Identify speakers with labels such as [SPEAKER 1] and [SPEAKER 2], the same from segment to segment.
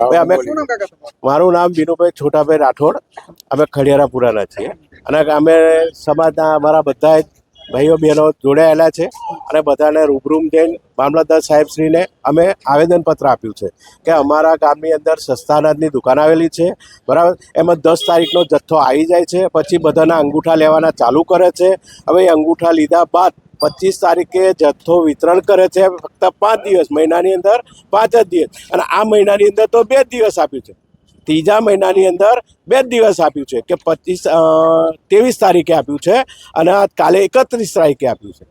[SPEAKER 1] અમે? મારું નામ બીનુભાઈ છોટાભાઈ રાઠોડ. અમે ખડિયારાપુરાના છીએ. અને અમે સમાજના અમારા બધા ભાઈઓ બહેનો જોડાયેલા છે અને બધાને રૂબરૂમ જઈને મામલતદાર સાહેબશ્રીને અમે આવેદનપત્ર આપ્યું છે કે અમારા ગામની અંદર સસ્તા અનાજની દુકાન આવેલી છે. બરાબર? એમાં દસ તારીખનો જથ્થો આવી જાય છે. પછી બધાના અંગૂઠા લેવાના ચાલુ કરે છે. હવે એ અંગૂઠા લીધા બાદ પચીસ તારીખે જથ્થો વિતરણ કરે છે ફક્ત પાંચ દિવસ, મહિનાની અંદર પાંચ જ દિવસ. અને આ મહિનાની અંદર તો બે દિવસ આપ્યું છે. ત્રીજા મહિનાની અંદર બે દિવસ આપ્યું છે કે પચીસ ત્રેવીસ તારીખે આપ્યું છે અને કાલે એકત્રીસ તારીખે આપ્યું છે.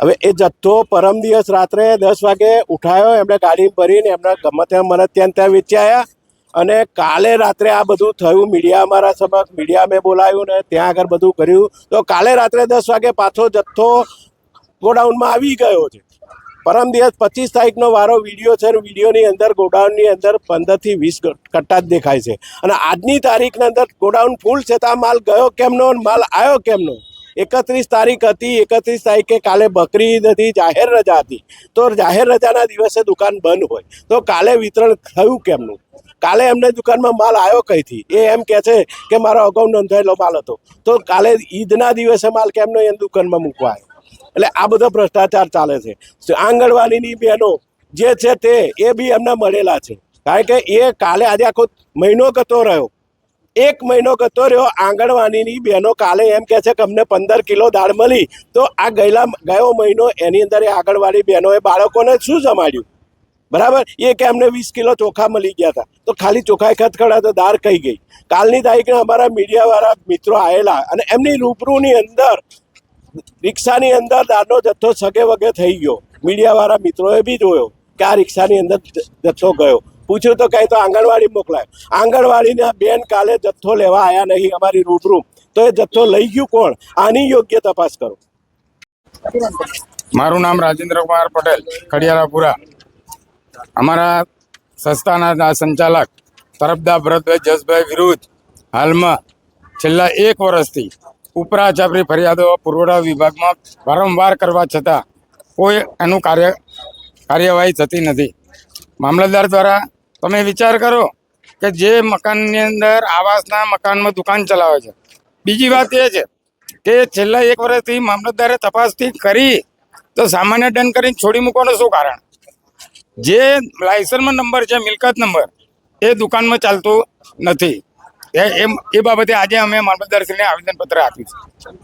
[SPEAKER 1] હવે એ જથ્થો પરમ દિવસ રાત્રે દસ વાગે ઉઠાયો, એમણે ગાડી ભરીને એમને ગમે ત્યાં મને ત્યાં ત્યાં વેચ્યા અને કાલે રાત્રે આ બધું થયું, મીડિયા અમારા સમક્ષ, મીડિયા મેં બોલાવ્યું ને ત્યાં આગળ બધું કર્યું. તો કાલે રાત્રે દસ વાગે પાછો જથ્થો ગોડાઉનમાં આવી ગયો છે. પરમ દિવસ પચીસ તારીખનો વારો વીડિયો છે અને વિડીયોની અંદર, ગોડાઉનની અંદર પંદરથી વીસ કટ્ટા જ દેખાય છે. અને આજની તારીખની અંદર ગોડાઉન ફૂલ છે, તો આ માલ ગયો કેમનો માલ આવ્યો કેમનો? એકત્રીસ તારીખ હતી, એકત્રીસ તારીખે કાલે બકરી ઈદ હતી જાહેર રજા હતી. તો જાહેર રજાના દિવસે દુકાન બંધ હોય. તો કાલે વિતરણ થયું કેમનું? કાલે એમને દુકાનમાં માલ આવ્યો કઈથી? એ એમ કહે છે કે મારો અગાઉ નોંધાયેલો માલ હતો. તો કાલે ઈદના દિવસે માલ કેમનો એમ દુકાનમાં મૂકવા એટલે આ બધો ભ્રષ્ટાચાર ચાલે છે. આંગણવાડીની બહેનો જે છે તે, એ બી એમને મળેલા છે. કારણ કે એ કાલે આજે આખો મહિનો ગતો રહ્યો. એક મહિનો ગતો રહ્યો આંગણવાડીની બહેનો કાલે એમ કહે છે કે અમને પંદર કિલો દાળ મળી. તો આ ગયેલા ગયો મહિનો એની અંદર એ આંગણવાડી બહેનોએ બાળકોને શું જમાડ્યું? બરાબર? એ કે અમને વીસ કિલો ચોખા મળી ગયા હતા. તો ખાલી ચોખાઈ ખતખડા તો દાળ કહી ગઈ. કાલની તારીખે અમારા મીડિયાવાળા મિત્રો આવેલા અને એમની રૂબરૂની અંદર, રિક્ષાની અંદર દાળનો જથ્થો સગે વગે થઈ ગયો. મીડિયાવાળા મિત્રોએ બી જોયો કે આ રિક્ષાની અંદર જથ્થો ગયો. પૂછ્યું તો કહે તો આંગણવાડી મોકલાય. આંગણવાડીના બેન કાલે જથ્થો લેવા આવ્યા નહીં, અમારી રૂબરૂ. તો એ જથ્થો લઈ ગયું કોણ? આની યોગ્ય તપાસ કરો?
[SPEAKER 2] મારું નામ રાજેન્દ્ર કુમાર પટેલ ખડિયારાપુરા અમારા સંસ્થાના સંચાલક તરફદા ભરતભાઈ જસભાઈ વિરુદ્ધ હાલમાં છેલ્લા એક વર્ષથી ઉપરા ચાપરી ફરિયાદો પુરવઠા વિભાગમાં વારંવાર કરવા છતાં કોઈ એનું કાર્ય કાર્યવાહી થતી નથી. મામલતદાર દ્વારા તમે વિચાર કરો કે જે મકાનની અંદર આવાસના મકાનમાં દુકાન ચલાવે છે. બીજી વાત એ છે કે છેલ્લા એક વર્ષથી મામલતદારે તપાસથી કરી તો સામાન્ય દંડ કરીને છોડી મૂકવાનું શું કારણ? જે લાયસન્સમાં નંબર છે, મિલકત નંબર, એ દુકાનમાં ચાલતું નથી. એ બાબતે આજે અમે મામલતદારશ્રીને આવેદનપત્ર આપ્યું છે.